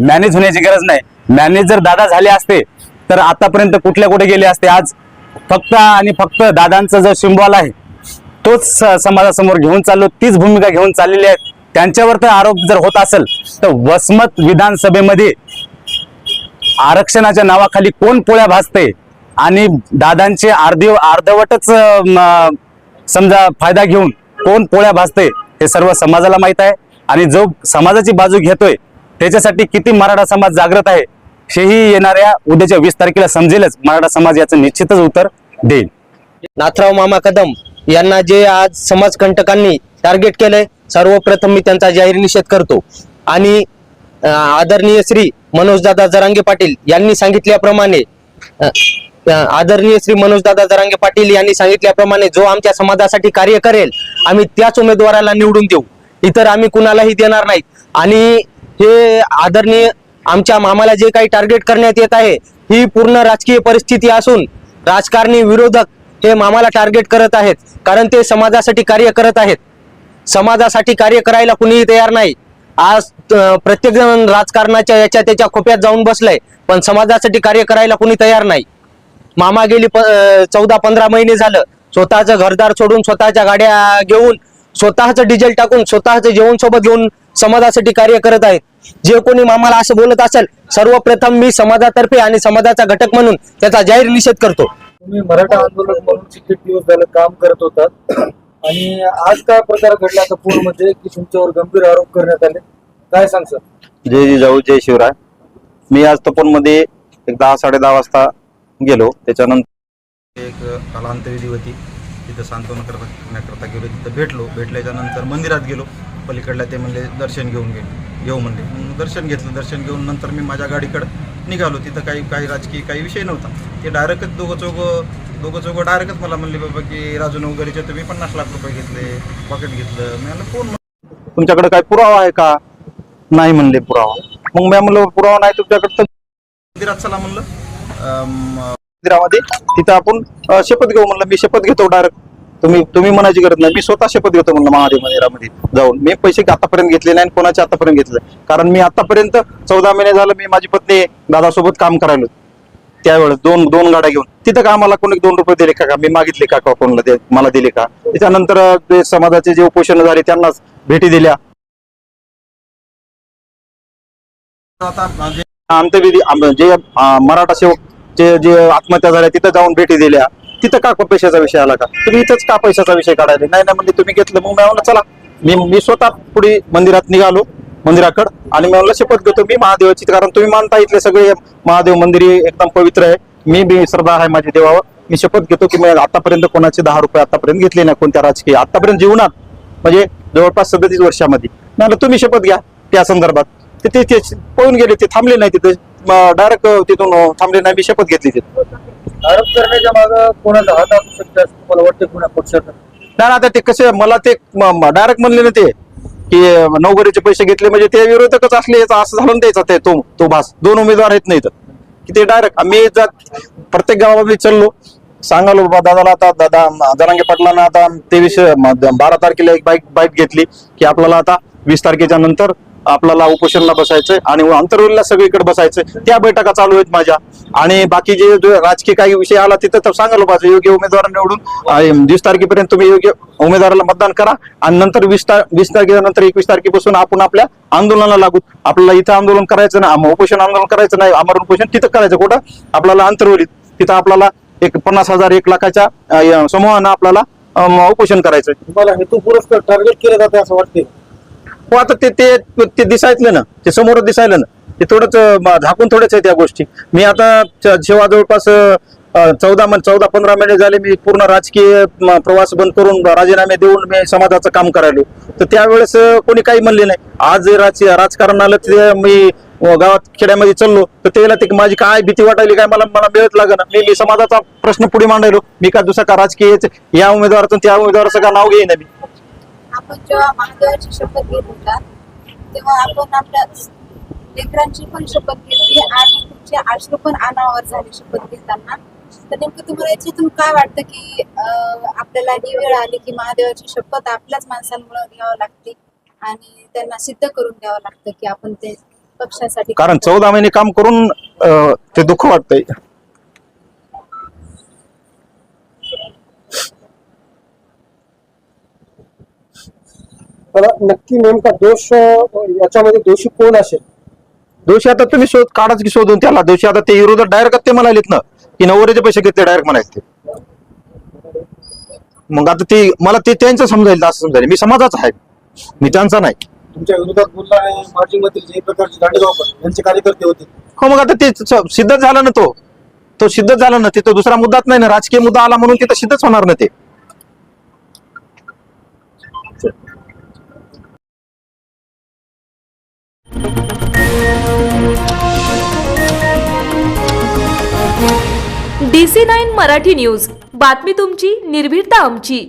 Manage होण्याची गरज नाही. मॅनेज जर दादा झाले असते तर आतापर्यंत कुठल्या कुठे गेले असते? आज फक्त आणि फक्त दादांचा जो सिम्बॉल आहे तोच स- समाजासमोर घेऊन चाललो. तीच भूमिका घेऊन चाललेली आहे. त्यांच्यावर तर आरोप जर होत असेल तर वसमत विधानसभेमध्ये आरक्षणाच्या नावाखाली कोण पोळ्या भासते आणि दादांचे अर्धी अर्धवटच समजा फायदा घेऊन कोण पोळ्या भाजते हे सर्व समाजाला माहीत आहे. आणि जो समाजाची बाजू घेतोय त्याच्यासाठी किती मराठा समाज जागृत आहे हेही येणाऱ्या उद्याच्या वीस तारखेला समजेलच मराठा समाज याचं निश्चितच उत्तर देईल. नाथराव मामा कदम यांना जे आज समाजकंटकांनी टार्गेट केलंय सर्वप्रथम मी त्यांचा जाहीर निषेध करतो. आणि आदरणीय श्री मनोजदादा जरांगे पाटील यांनी सांगितल्याप्रमाणे आदरणीय श्री मनोजदादा जरांगे पाटील यांनी सांगितल्याप्रमाणे जो आमच्या समाजासाठी कार्य करेल आम्ही त्याच उमेदवाराला निवडून देऊ. इतर आम्ही कुणालाही देणार नाहीत. आणि हे आदरणीय आमच्या मामाला जे काही टार्गेट करण्यात येत आहे ही पूर्ण राजकीय परिस्थिती असून राजकारणी विरोधक हे मामाला टार्गेट करत आहेत कारण ते समाजासाठी कार्य करत आहेत. समाजासाठी कार्य करायला कुणीही तयार नाही. आज प्रत्येक जण राजकारणाच्या याच्या त्याच्या खोप्यात जाऊन बसलाय पण समाजासाठी कार्य करायला कुणी तयार नाही. मामा गेली चौदा पंधरा महिने झालं स्वतःचं घरदार सोडून स्वतःच्या गाड्या घेऊन स्वतःचं डिझेल टाकून स्वतःचं जेवण सोबत घेऊन समाजासाठी कार्य करत आहेत. जे कोणी मामाला असं बोलत असेल सर्वप्रथम मी समाजातर्फे आणि समाजाचा घटक म्हणून त्याचा जाहीर निषेध करतो. तुम्ही मराठा आंदोलक म्हणून किती दिवस झालं काम करत होतात. आणि आज काय प्रकार घडला आता पूरमध्ये की तुमच्यावर गंभीर आरोप करण्यात आले? काय सांगसाल जय जिजाऊ जय शिवराय. मी आज तपोनमध्ये एक दहा साडे दहा वाजता गेलो. त्याच्यानंतर एक काल अंत्यविधी होती. तिथं सांत्वन करता करण्याकरता गेलो तिथं भेटलो. भेटल्याच्या नंतर मंदिरात गेलो. पलीकडल्या ते म्हणले दर्शन घेऊन गेले घेऊ म्हणले. दर्शन घेतलं. दर्शन घेऊन नंतर मी माझ्या गाडीकडं निघालो. तिथं काही काही राजकीय काही विषय नव्हता. ते डायरेक्टच दोघं चौघं दोघं चौघं डायरेक्टच मला म्हणले बाबा की राजू नवगरीचे तुम्ही पन्नास लाख रुपये घेतले. पॉकेट घेतलं. मी कोण तुमच्याकडे काय पुरावा आहे का? नाही म्हणले पुरावा. मग मी म्हणलं पुरावा नाही तुमच्याकडे तर मंदिरात चला म्हणलं. मंदिरामध्ये. तिथं आपण शपथ घेऊ म्हणलं. मी शपथ घेतो डायरेक्ट तुम्ही तुम्ही म्हणायची गरज नाही. मी स्वतः शपथ घेतो म्हणलं महादेव मंदिरामध्ये जाऊन. मी पैसे आतापर्यंत घेतले नाही कोणाचे आतापर्यंत घेतले कारण मी आतापर्यंत चौदा महिने झालं मी माझी पत्नी दादासोबत काम करायलो त्यावेळेस दोन दोन गाड्या घेऊन. तिथं का मला कोणी दोन रुपये दिले का मी मागितले का का कोणाला मला दिले का? त्याच्यानंतर ते समाजाचे जे उपोषण झाले त्यांनाच भेटी दिल्या. आता अंत्यविधी जे मराठा सेवक जे आत्महत्या झाल्या तिथं जाऊन भेटी दिल्या. तिथं का पैशाचा विषय आला का? तुम्ही इथंच का पैशाचा विषय काढायला? नाही नाही म्हणजे तुम्ही घेतलं मग मी म्हणलं चला मी मी स्वतः पुढे मंदिरात निघालो मंदिराकडं आणि मी म्हणलं शपथ घेतो मी महादेवाची. कारण तुम्ही मानता इथले सगळे महादेव मंदिर एकदम पवित्र आहे. मी बी श्रद्धा आहे माझ्या देवावर. मी शपथ घेतो की मी आतापर्यंत कोणाचे दहा रुपये आतापर्यंत घेतले नाही कोणत्या राजकीय आतापर्यंत जीवनात. म्हणजे जवळपास सदतीस वर्षामध्ये. म्हणलं तुम्ही शपथ घ्या. त्या संदर्भात. ते ते पळून गेले ते थांबले नाही तिथे. डायरेक्ट तिथून थांबले नाही. मी शपथ घेतली तिथे आरोप करण्याच्या मागे कोणाचा हात असू शकतो? असं तुम्हाला वाटतं कोणा पक्षाचा? नाही आता ते कसे मला ते डायरेक्ट म्हणले ना ते की अं, नवगरीचे पैसे घेतले म्हणजे ते विरोधकच असले याचा असं झालं ना त्याचा ते तो तो भास. दोन उमेदवार आहेत नाही तर की ते डायरेक्ट आम्ही जात प्रत्येक गावामध्ये चाललो. सांगालो बाबा दादाला आता दादा जरांगे पाटलांना आता तेवीस बारा तारखेला एक बाईक बाईक घेतली की आपल्याला आता वीस तारखेच्या नंतर आपल्याला उपोषणला बसायचंय आणि आंतरवेलीला सगळीकडे बसायचंय. त्या बैठका चालू आहेत माझ्या. आणि बाकी जे राजकीय काही विषय आला तिथं तर सांगायला पाहिजे योग्य उमेदवार निवडून वीस तारखेपर्यंत तुम्ही योग्य उमेदवाराला मतदान करा. आणि नंतर वीस वीस तारखेनंतर एकवीस तारखेपासून आपण आपल्या आंदोलनाला लागू. आपल्याला इथं आंदोलन करायचं नाही उपोषण आंदोलन करायचं नाही आमरण उपोषण तिथं करायचं. कुठं? आपल्याला आंतरवलीत तिथं आपल्याला एक पन्नास हजार एक लाखाच्या समूहानं आपल्याला उपोषण करायचं तुम्हाला हेतू पुरस्कार टार्गेट केलं जाते असं वाटते हो आता ते ते ते दिसायतलं ना. ते समोरच दिसायलं ना. ते थोडंच झाकून थोडंच आहे त्या गोष्टी. मी आता जेव्हा जवळपास चौदा मन चौदा पंधरा महिने झाले मी पूर्ण राजकीय प्रवास बंद करून राजीनामे देऊन मी समाजाचं काम करायलो. तर त्यावेळेस कोणी काही म्हणले नाही. आज राज राजकारण आलं ते मी गावात खेड्यामध्ये चाललो. तर त्याला ते माझी काय भीती वाटायली काय मला मला मिळत लागलं मी मी समाजाचा प्रश्न पुढे मांडायलो. मी का दुसरा का राजकीय या उमेदवारातून त्या उमेदवाराचं का नाव घेईन मी? आपण जेव्हा महादेवाची शपथ घेत होता तेव्हा आपण आपल्या लेकरांची पण शपथ घेतली आणि तुमचे आश्रू पण अनावर झाले शपथ घेताना. तर नेमकं तुम्हाला याच्यातून काय वाटतं की आपल्याला ही वेळ आली की महादेवाची शपथ आपल्याच माणसांमुळे घ्यावं लागते आणि त्यांना सिद्ध करून द्यावं लागतं की आपण ते पक्षासाठी कारण चौदा महिने काम करून ते दुःख वाटतंय. मला नक्की नेमका दोष याच्यामध्ये दोषी कोण असेल? दोषी आता तुम्ही शोध काढाच की शोधून त्याला. दोषी आता ते विरोधात डायरेक्ट ते म्हणालेत ना की नवऱ्याचे पैसे घेतले डायरेक्ट म्हणायचे ते. मग आता ते मला ते त्यांचं समजायला असं समजायला. मी समाजाचा आहे. मी त्यांचा नाही. तुमच्या विरोधात बोलला आणि माजी मंत्री जयप्रकाश दांडेगावकर यांचे कार्यकर्ते होते. हो मग आता ते स- सिद्धच झालं ना तो. तो सिद्ध झाला ना तिथं दुसरा मुद्दाच नाही ना. राजकीय मुद्दा आला म्हणून तिथं सिद्धच होणार ना ते. D C nine Marathi news. बातमी तुमची निर्भीडता आमची.